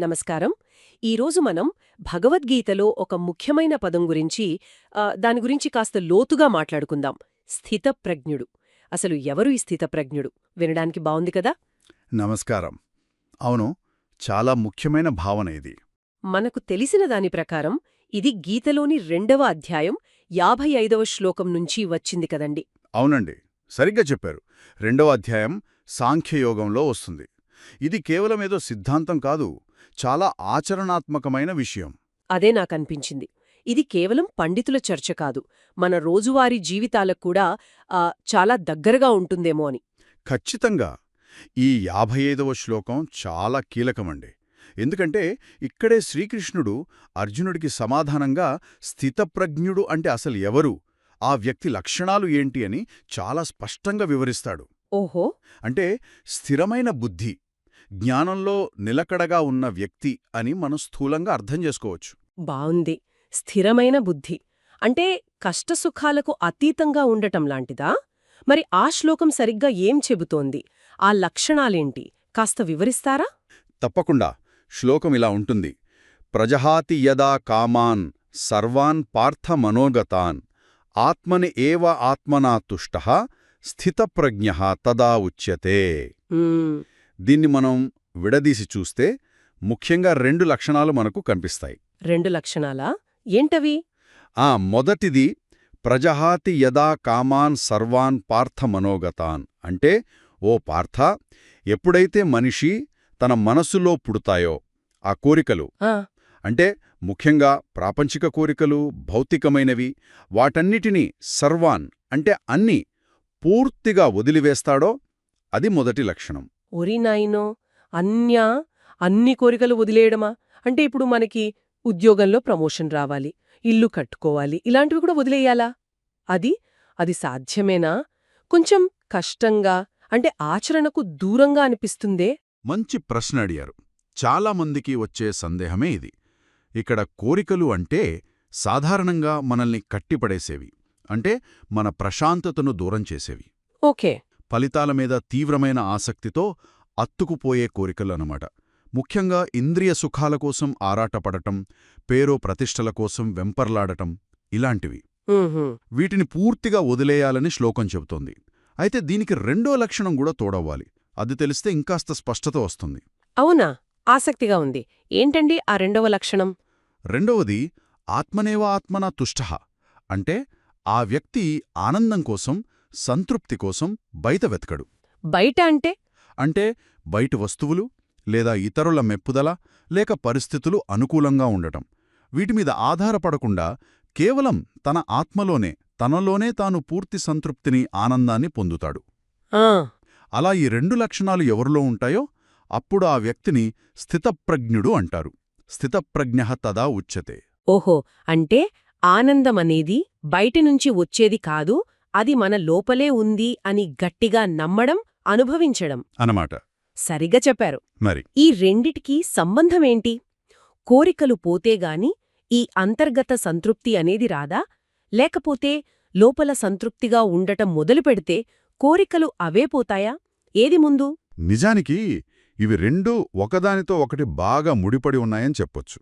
నమస్కారం. ఈరోజు మనం భగవద్గీతలో ఒక ముఖ్యమైన పదం గురించి దాని గురించి కాస్త లోతుగా మాట్లాడుకుందాం. స్థితప్రజ్ఞుడు. అసలు ఎవరు ఈ స్థితప్రజ్ఞుడు? వినడానికి బావుంది కదా? నమస్కారం. అవును చాలా ముఖ్యమైన భావన ఇది. మనకు తెలిసిన దాని ప్రకారం ఇది గీతలోని రెండవ అధ్యాయం యాభై ఐదవ శ్లోకం నుంచి వచ్చింది కదండి. అవునండి సరిగ్గా చెప్పారు. రెండవ అధ్యాయం సాంఖ్యయోగంలో వస్తుంది. ఇది కేవలం ఏదో సిద్ధాంతం కాదు చాలా ఆచరణాత్మకమైన విషయం. అదే నాకనిపించింది. ఇది కేవలం పండితుల చర్చ కాదు మన రోజువారీ జీవితాలకు కూడా ఆ, చాలా దగ్గరగా ఉంటుందేమో అని. ఖచ్చితంగా. ఈ యాభై ఐదవ శ్లోకం చాలా కీలకమండి. ఎందుకంటే ఇక్కడే శ్రీకృష్ణుడు అర్జునుడికి సమాధానంగా స్థితప్రజ్ఞుడు అంటే అసలు ఎవరు ఆ వ్యక్తి లక్షణాలు ఏంటి అని చాలా స్పష్టంగా వివరిస్తాడు. ఓహో! అంటే స్థిరమైన బుద్ధి. జ్ఞానంలో నిలకడగా ఉన్న వ్యక్తి అని మనం స్థూలంగా అర్థం చేసుకోవచ్చు. బావుంది. స్థిరమైన బుద్ధి. అంటే కష్టసుఖాలకు అతీతంగా ఉండటం లాంటిదా? మరి ఆ శ్లోకం సరిగ్గా ఏం చెబుతోంది? ఆ లక్షణాలేంటి? కాస్త వివరిస్తారా? తప్పకుండా. శ్లోకం ఇలా ఉంటుంది. ప్రజహాతి యదా కామాన్ సర్వాన్ పార్థమనోగతాన్ ఆత్మని ఏవ ఆత్మనా తుష్ట స్థితప్రజ్ఞ తదా ఉచ్యతే. దీన్ని మనం విడదీసి చూస్తే ముఖ్యంగా రెండు లక్షణాలు మనకు కనిపిస్తాయి. రెండు లక్షణాలా? ఏంటవి? ఆ మొదటిది ప్రజహాతి యదా కామాన్ సర్వాన్ పార్థమనోగతాన్ అంటే ఓ పార్థ ఎప్పుడైతే మనిషి తన మనసులో పుడతాయో ఆ కోరికలు. అంటే ముఖ్యంగా ప్రాపంచిక కోరికలు భౌతికమైనవి వాటన్నిటినీ సర్వాన్ అంటే అన్నీ పూర్తిగా వదిలివేస్తాడో అది మొదటి లక్షణం. ఒరి నాయనో అన్యా అన్ని కోరికలు వదిలేయడమా? అంటే ఇప్పుడు మనకి ఉద్యోగంలో ప్రమోషన్ రావాలి ఇల్లు కట్టుకోవాలి ఇలాంటివి కూడా వదిలేయాలా? అది అది సాధ్యమేనా? కొంచెం కష్టంగా అంటే ఆచరణకు దూరంగా అనిపిస్తుందే? మంచి ప్రశ్న అడిగారు. చాలామందికి వచ్చే సందేహమే ఇది. ఇక్కడ కోరికలు అంటే సాధారణంగా మనల్ని కట్టిపడేసేవి. అంటే మన ప్రశాంతతను దూరం చేసేవి. ఓకే. ఫలితాల మీద తీవ్రమైన ఆసక్తితో అత్తుకుపోయే కోరికలు అన్నమాట ముఖ్యంగా ఇంద్రియ సుఖాల కోసం ఆరాటపడటం పేరో ప్రతిష్టల కోసం వెంపర్లాడటం ఇలాంటివి. వీటిని పూర్తిగా వదిలేయాలని శ్లోకం చెబుతోంది. అయితే దీనికి రెండో లక్షణం కూడా తోడవ్వాలి. అది తెలిస్తే ఇంకాస్త స్పష్టత వస్తుంది. అవునా? ఆసక్తిగా ఉంది. ఏంటండి ఆ రెండవ లక్షణం? రెండవది ఆత్మనేవ ఆత్మన తుష్ట. అంటే ఆ వ్యక్తి ఆనందం కోసం సంతృప్తి కోసం బయట వెతకడు. బయట అంటే? అంటే బయటి వస్తువులు లేదా ఇతరుల మెప్పుదల లేక పరిస్థితులు అనుకూలంగా ఉండటం. వీటిమీద ఆధారపడకుండా కేవలం తన ఆత్మలోనే తనలోనే తాను పూర్తి సంతృప్తిని ఆనందాన్ని పొందుతాడు. అలా ఈ రెండు లక్షణాలు ఎవరిలో ఉంటాయో అప్పుడు ఆ వ్యక్తిని స్థితప్రజ్ఞుడు అంటారు. స్థితప్రజ్ఞ తదా ఉచ్యతే. ఓహో! అంటే ఆనందమనేది బయటినుంచి వచ్చేది కాదు అది మన లోపలే ఉంది అని గట్టిగా నమ్మడం అనుభవించడం. అనమాట సరిగా చెప్పారు. మరి? ఈ రెండిటికీ సంబంధమేంటి కోరికలు పోతేగాని ఈ అంతర్గత సంతృప్తి అనేది రాదా? లేకపోతే లోపల సంతృప్తిగా ఉండటం మొదలుపెడితే కోరికలు అవే పోతాయా? ఏది ముందు? నిజానికి ఇవి రెండూ ఒకదానితో ఒకటి బాగా ముడిపడి ఉన్నాయని చెప్పొచ్చు.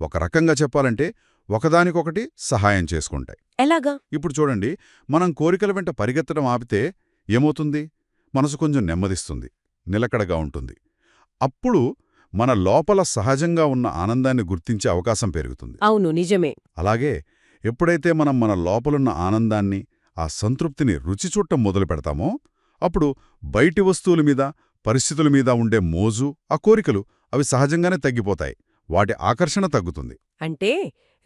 ఒక రకంగా చెప్పాలంటే ఒకదానికొకటి సహాయం చేసుకుంటాయి. ఎలాగా? ఇప్పుడు చూడండి మనం కోరికల వెంట పరిగెత్తడం ఆపితే ఏమవుతుంది? మనసు కొంచెం నెమ్మదిస్తుంది నిలకడగా ఉంటుంది. అప్పుడు మన లోపల సహజంగా ఉన్న ఆనందాన్ని గుర్తించే అవకాశం పెరుగుతుంది. అవును నిజమే. అలాగే ఎప్పుడైతే మనం మన లోపలున్న ఆనందాన్ని ఆ సంతృప్తిని రుచి చూడటం మొదలు పెడతామో అప్పుడు బయటి వస్తువుల మీద పరిస్థితుల మీద ఉండే మోజు ఆ కోరికలు అవి సహజంగానే తగ్గిపోతాయి. వాటి ఆకర్షణ తగ్గుతుంది. అంటే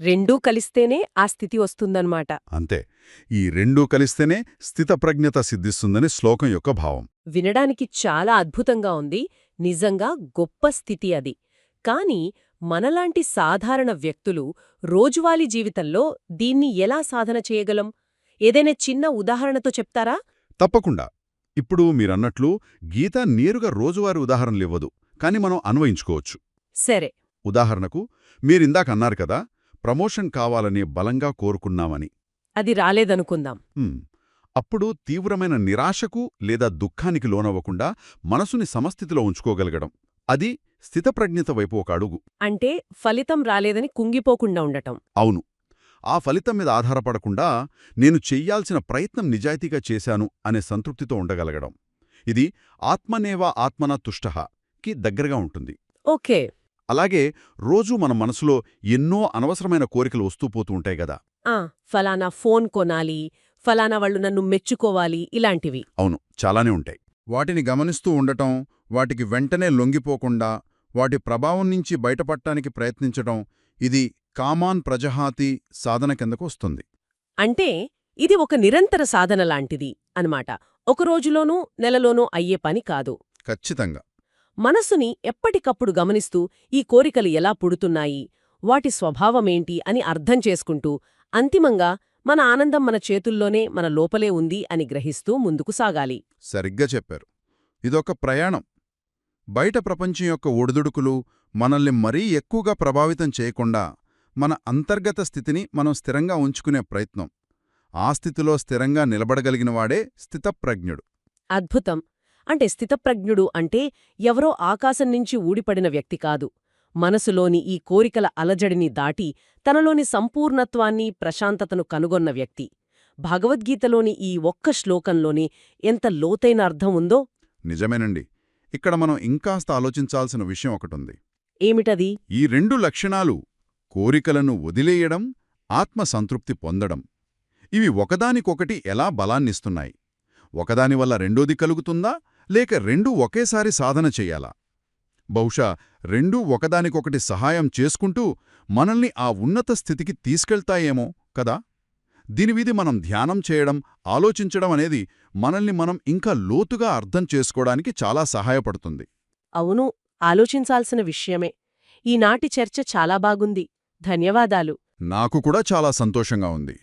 రెండూ కలిస్తేనే ఆ స్థితి వస్తుందన్నమాట. అంతే. ఈ రెండూ కలిస్తేనే స్థితప్రజ్ఞత సిద్ధిస్తుందని శ్లోకం యొక్క భావం. వినడానికి చాలా అద్భుతంగా ఉంది. నిజంగా గొప్ప స్థితి అది. కాని మనలాంటి సాధారణ వ్యక్తులు రోజువారీ జీవితంలో దీన్ని ఎలా సాధన చేయగలం? ఏదైనా చిన్న ఉదాహరణతో చెప్తారా? తప్పకుండా. ఇప్పుడు మీరన్నట్లు గీత నేరుగా రోజువారీ ఉదాహరణలివ్వదు కాని మనం అన్వయించుకోవచ్చు. సరే. ఉదాహరణకు మీరిందాక అన్నారు కదా ప్రమోషన్ కావాలని బలంగా కోరుకున్నామని. అది రాలేదనుకుందాం. అప్పుడు తీవ్రమైన నిరాశకు లేదా దుఃఖానికి లోనవ్వకుండా మనసుని సమస్థితిలో ఉంచుకోగలగడం. అది స్థితప్రజ్ఞత వైపు ఒక అడుగు. అంటే ఫలితం రాలేదని కుంగిపోకుండా ఉండటం. అవును. ఆ ఫలితం మీద ఆధారపడకుండా నేను చెయ్యాల్సిన ప్రయత్నం నిజాయితీగా చేశాను అనే సంతృప్తితో ఉండగలగడం. ఇది ఆత్మనేవా ఆత్మన తుష్టః కి దగ్గరగా ఉంటుంది. ఓకే. అలాగే రోజూ మన మనసులో ఎన్నో అనవసరమైన కోరికలు వస్తూ పోతూ ఉంటాయి గదా. ఆ ఫలానా ఫోన్ కొనాలి ఫలానా వాళ్ళు నన్ను మెచ్చుకోవాలి ఇలాంటివి. అవును చాలానే ఉంటాయి. వాటిని గమనిస్తూ ఉండటం వాటికి వెంటనే లొంగిపోకుండా వాటి ప్రభావం నుంచి బయటపడటానికి ప్రయత్నించటం ఇది కామాన్ ప్రజహాతి సాధన కిందకు వస్తుంది. అంటే ఇది ఒక నిరంతర సాధన లాంటిది అన్నమాట. ఒక రోజులోనూ నెలలోనూ అయ్యే పని కాదు. ఖచ్చితంగా. మనస్సుని ఎప్పటికప్పుడు గమనిస్తూ ఈ కోరికలు ఎలా పుడుతున్నాయి వాటి స్వభావమేంటి అని అర్థం చేసుకుంటూ అంతిమంగా మన ఆనందం మన చేతుల్లోనే మన లోపలే ఉంది అని గ్రహిస్తూ ముందుకు సాగాలి. సరిగ్గా చెప్పారు. ఇదొక ప్రయాణం. బయట ప్రపంచం యొక్క ఒడిదుడుకులు మనల్ని మరీ ఎక్కువగా ప్రభావితం చేయకుండా మన అంతర్గత స్థితిని మనం స్థిరంగా ఉంచుకునే ప్రయత్నం. ఆ స్థితిలో స్థిరంగా నిలబడగలిగినవాడే స్థితప్రజ్ఞుడు. అద్భుతం. అంటే స్థితప్రజ్ఞుడు అంటే ఎవరో ఆకాశం నుంచి ఊడిపడిన వ్యక్తి కాదు. మనసులోని ఈ కోరికల అలజడిని దాటి తనలోని సంపూర్ణత్వాన్ని ప్రశాంతతను కనుగొన్న వ్యక్తి. భగవద్గీతలోని ఈ ఒక్క శ్లోకంలోని ఎంత లోతైన అర్థం ఉందో? నిజమేనండి. ఇక్కడ మనం ఇంకాస్త ఆలోచించాల్సిన విషయం ఒకటుంది. ఏమిటది? ఈ రెండు లక్షణాలు కోరికలను వదిలేయడం ఆత్మసంతృప్తి పొందడం. ఇవి ఒకదానికొకటి ఎలా బలాన్నిస్తున్నాయి? ఒకదానివల్ల రెండోది కలుగుతుందా? లేక రెండూ ఒకేసారి సాధన చెయ్యాలా బహుశా రెండూ ఒకదానికొకటి సహాయం చేసుకుంటూ మనల్ని ఆ ఉన్నత స్థితికి తీసుకెళ్తాయేమో కదా? దీనివిది మనం ధ్యానం చేయడం ఆలోచించడం అనేది మనల్ని మనం ఇంకా లోతుగా అర్థం చేసుకోవడానికి చాలా సహాయపడుతుంది. అవును ఆలోచించాల్సిన విషయమే. ఈనాటి చర్చ చాలా బాగుంది. ధన్యవాదాలు. నాకు కూడా చాలా సంతోషంగా ఉంది.